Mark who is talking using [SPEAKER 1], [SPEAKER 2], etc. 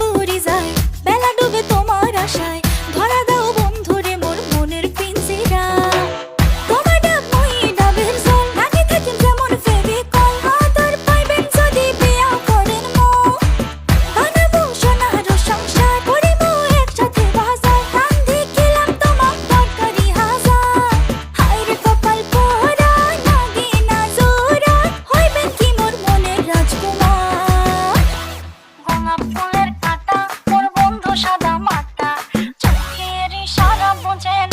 [SPEAKER 1] বুড়ি যায়, বেলা ডুবে তোমার আশায়। ধরা দাও বন্ধুরে মোর মনের পিঞ্জিরা। তোমার ডাব মই ডাবের জল নাকি থাকেন যেমন ফেরি কল। আদর পাইবেন যদি বিয়া করেন মো। বানাবো সোনার সংসার করিব একসাথে বাজার। কান দেখিলাম তোমার দরকারি হাজার। হাইরে কপাল পরা নাগে না জোরা হইবেন কি মোর মনের রাজকুমার? ভাঙা bom dia.